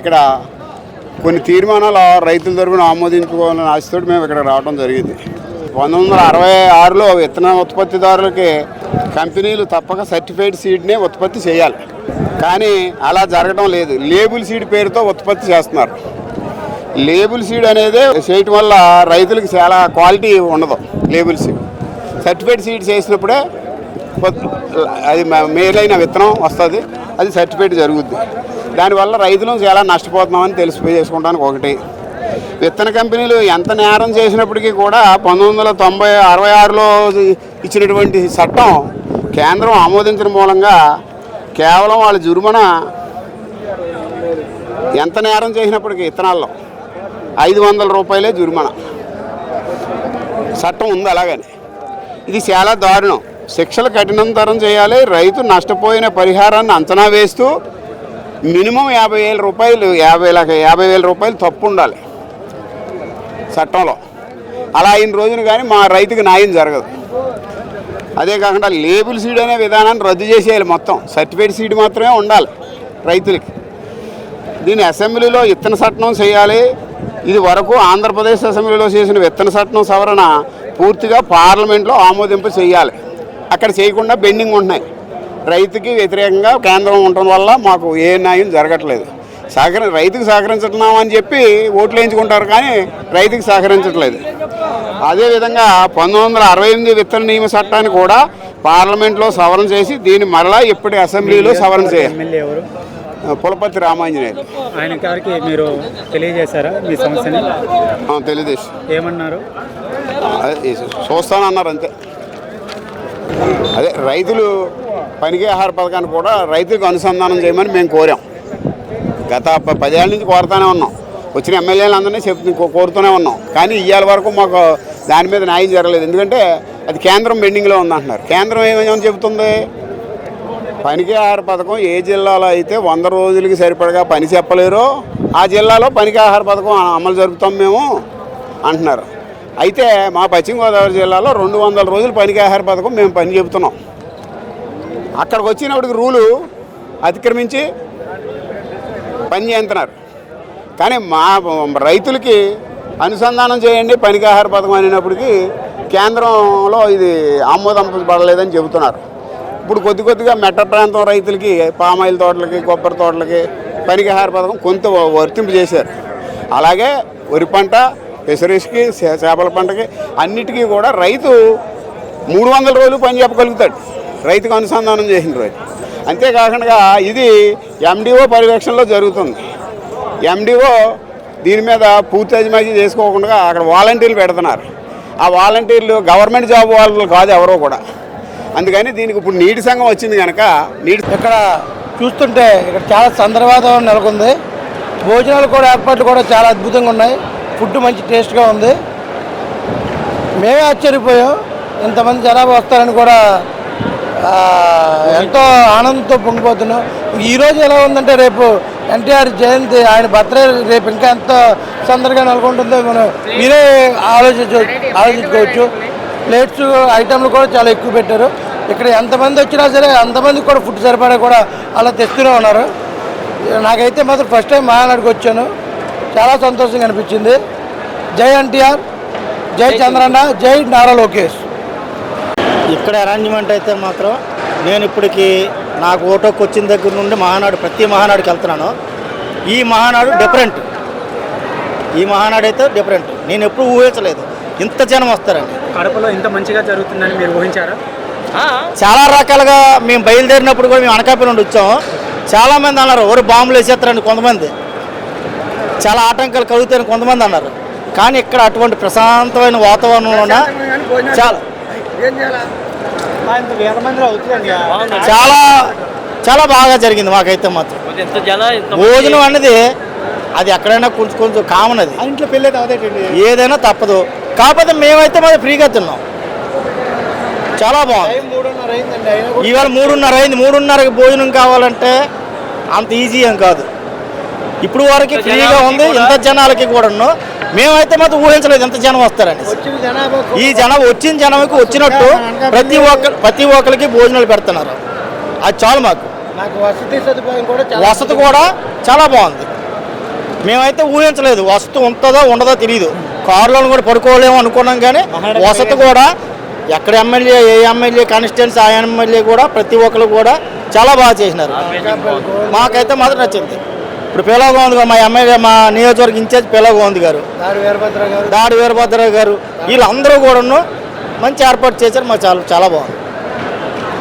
ఇక్కడ కొన్ని తీర్మానాలు రైతుల తరఫున ఆమోదించుకోవాలని ఆశతో మేము ఇక్కడ రావడం జరిగింది. పంతొమ్మిది వందల అరవై ఆరులో విత్తన ఉత్పత్తిదారులకి కంపెనీలు తప్పక సర్టిఫైడ్ సీడ్నే ఉత్పత్తి చేయాలి. కానీ అలా జరగడం లేదు. లేబుల్ సీడ్ పేరుతో ఉత్పత్తి చేస్తున్నారు. లేబుల్ సీడ్ అనేది చేయటం వల్ల రైతులకు చాలా క్వాలిటీ ఉండదు. Label seed. సర్టిఫైడ్ సీడ్ చేసినప్పుడే అది మేలైన విత్తనం వస్తుంది. అది సర్టిఫైడ్ జరుగుద్ది. దానివల్ల రైతులు చాలా నష్టపోతున్నామని తెలిసిపోయి ఒకటి. విత్తన కంపెనీలు ఎంత నేరం చేసినప్పటికీ కూడా పంతొమ్మిది వందల తొంభై అరవై ఆరులో ఇచ్చినటువంటి చట్టం కేంద్రం ఆమోదించడం మూలంగా కేవలం వాళ్ళ జురుమన ఎంత నేరం చేసినప్పటికీ విత్తనాల్లో ఐదు వందల రూపాయలే జురుమన. చట్టం ఉంది అలాగని. ఇది చాలా దారుణం. శిక్షలు కఠినంతరం చేయాలి రైతు నష్టపోయిన పరిహారాన్ని అంచనా వేస్తూ మినిమం యాభై వేల రూపాయలు యాభై లక్ష యాభై వేల రూపాయలు తప్పు ఉండాలి చట్టంలో. అలా అయిన రోజున కానీ మా రైతుకి న్యాయం జరగదు. అదే కాకుండా లేబుల్ సీడ్ అనే విధానాన్ని రద్దు చేసేయాలి మొత్తం. సర్టిఫైడ్ సీడ్ మాత్రమే ఉండాలి రైతులకి. దీన్ని అసెంబ్లీలో విత్తన చట్టం చేయాలి. ఇది వరకు ఆంధ్రప్రదేశ్ అసెంబ్లీలో చేసిన విత్తన చట్టం సవరణ పూర్తిగా పార్లమెంట్లో ఆమోదింపు చేయాలి. అక్కడ చేయకుండా బెండింగ్ ఉంటున్నాయి. రైతుకి వ్యతిరేకంగా కేంద్రం ఉండటం వల్ల మాకు ఏ న్యాయం జరగట్లేదు. సహకరి రైతుకు సహకరించుతున్నామని చెప్పి ఓట్లు వేయించుకుంటారు కానీ రైతుకి సహకరించట్లేదు. అదేవిధంగా పంతొమ్మిది వందల అరవై ఎనిమిది విత్తన నియమ చట్టాన్ని కూడా పార్లమెంట్లో సవరణ చేసి దీన్ని మరలా ఇప్పటి అసెంబ్లీలో సవరణ చేయాలి. పులపతి రామాంజనేయులు. ఆయన గారికి మీరు తెలియజేశారా మీ సమస్యని? తెలుగుదేశం ఏమన్నారు? చూస్తానన్నారు అంతే. అదే రైతులు పనికి ఆహార పథకాన్ని కూడా రైతులకు అనుసంధానం చేయమని మేము కోరాం. గత పదేళ్ళ నుంచి కోరుతూనే ఉన్నాం. వచ్చిన ఎమ్మెల్యేలు అందరినీ చెప్తూ కోరుతూనే ఉన్నాం. కానీ ఇవాళ వరకు మాకు దాని మీద న్యాయం జరగలేదు. ఎందుకంటే అది కేంద్రం పెండింగ్లో ఉందంటున్నారు. కేంద్రం ఏమేమని చెబుతుంది? పనికి ఆహార పథకం ఏ జిల్లాలో అయితే వంద రోజులకి సరిపడగా పని చెప్పలేరో ఆ జిల్లాలో పనికి ఆహార పథకం అమలు జరుపుతాం మేము అంటున్నారు. అయితే మా పశ్చిమ గోదావరి జిల్లాలో రెండు వందల రోజులు పనికి ఆహార పథకం మేము పని చెబుతున్నాం. అక్కడికి వచ్చినప్పటికి రూలు అతిక్రమించి పని చేస్తున్నారు కానీ మా రైతులకి అనుసంధానం చేయండి పనికి ఆహార పథకం అనేటప్పటికీ కేంద్రంలో ఇది ఆమోదంపబడలేదని చెబుతున్నారు. ఇప్పుడు కొద్ది కొద్దిగా మెట్ట ప్రాంతం రైతులకి పామాయిల్ తోటలకి కొబ్బరి తోటలకి పనికి ఆహార పథకం కొంత వర్తింపు చేశారు. అలాగే వరి పంట పెసరిస్కి చేపల పంటకి అన్నిటికీ కూడా రైతు మూడు వందల రోజులు పని చెప్పగలుగుతాడు రైతుకు అనుసంధానం చేసిన రోజు అంతేకాకుండా ఇది ఎండిఓ పర్యవేక్షణలో జరుగుతుంది. ఎండిఓ దీని మీద పూర్తి అజమాజీ చేసుకోకుండా అక్కడ వాలంటీర్లు పెడుతున్నారు. ఆ వాలంటీర్లు గవర్నమెంట్ జాబ్ వాళ్ళు కాదు ఎవరో కూడా. అందుకని దీనికి ఇప్పుడు నీటి సంఘం వచ్చింది కనుక నీటి ఇక్కడ చూస్తుంటే ఇక్కడ చాలా సందర్భాతం నెలకొంది. భోజనాలు కూడా ఏర్పాట్లు కూడా చాలా అద్భుతంగా ఉన్నాయి. ఫుడ్ మంచి టేస్ట్గా ఉంది. మేమే ఆశ్చర్యపోయాం. ఇంతమంది జనాభా వస్తారని కూడా ఎంతో ఆనందంతో పొంగిపోతున్నాం. ఈరోజు ఎలా ఉందంటే రేపు ఎన్టీఆర్ జయంతి ఆయన బర్త్డే రేపు ఇంకా ఎంత సందడిగా నెలకొంటుందో మనం మీరే ఆలోచించ ఆలోచించుకోవచ్చు. ప్లేట్స్ ఐటెంలు కూడా చాలా ఎక్కువ పెట్టారు. ఇక్కడ ఎంతమంది వచ్చినా సరే అంతమందికి కూడా ఫుడ్ సరిపడా కూడా అలా తెస్తూనే ఉన్నారు. నాకైతే మాత్రం ఫస్ట్ టైం మహానాడుకు వచ్చాను. చాలా సంతోషంగా అనిపించింది. జై ఎన్టీఆర్ జై చంద్రన్న జై నారా లోకేష్. ఇక్కడ అరేంజ్మెంట్ అయితే మాత్రం నేను ఇప్పటికి నాకు ఓటోకి వచ్చిన దగ్గర నుండి మహానాడు ప్రతి మహానాడుకి వెళ్తున్నాను. ఈ మహానాడు డిఫరెంట్ ఈ మహానాడు అయితే డిఫరెంట్ నేను ఎప్పుడు ఊహించలేదు. ఇంత జనం వస్తారని. కడపలో ఇంత మంచిగా జరుగుతుందని మీరు ఊహించారా? చాలా రకాలుగా మేము బయలుదేరినప్పుడు కూడా మేము అనకాపల్లి నుండి వచ్చాము. చాలామంది అన్నారు ఎవరు బాంబులు వేసేస్తారని కొంతమంది. చాలా ఆటంకాలు కలుగుతాయని కొంతమంది అన్నారు. కానీ ఇక్కడ అటువంటి ప్రశాంతమైన వాతావరణంలోన చాలా చాలా చాలా బాగా జరిగింది మాకైతే మాత్రం. భోజనం అనేది అది ఎక్కడైనా కొంచెం కొంచెం కామన్ అది. ఇంట్లో పెళ్ళి ఏదైనా తప్పదు. కాకపోతే మేమైతే మాది ఫ్రీగా తిన్నాం. చాలా బాగుంది. ఇవాళ మూడున్నర అయింది. మూడున్నరకి భోజనం కావాలంటే అంత ఈజీ ఏం కాదు. ఇప్పుడు వరకు ఫ్రీగా ఉంది ఇంత జనాలకి కూడా మేమైతే మాత్రం ఊహించలేదు ఎంత జనం వస్తారని ఈ జనం వచ్చిన జనంకి వచ్చినట్టు ప్రతి ఒక్క ప్రతి ఒక్కరికి భోజనాలు పెడుతున్నారు. అది చాలు మాకు. నాకు వసతి సదుపాయం కూడా చాలా వసతి కూడా చాలా బాగుంది. మేమైతే ఊహించలేదు వసతి ఉంటుందో ఉండదో తెలియదు కారులో కూడా పడుకోలేము అనుకున్నాం కానీ వసతి కూడా ఎక్కడ ఎమ్మెల్యే ఏ ఎమ్మెల్యే కాన్స్టిట్యున్సీ ఆ ఎమ్మెల్యే కూడా ప్రతి ఒక్కరు కూడా చాలా బాగా చేసినారు. మాకైతే మాత్రం నచ్చింది. ఇప్పుడు పిలవగోంది మా ఎమ్మెల్యే మా నియోజకవర్గ ఇన్ఛార్జ్ పిలవగోంది గారు. వీరభద్ర దాడి వీరభద్రరావు గారు. వీళ్ళందరూ కూడాను మంచి ఏర్పాటు చేశారు. మాకు చాలా చాలా బాగుంది.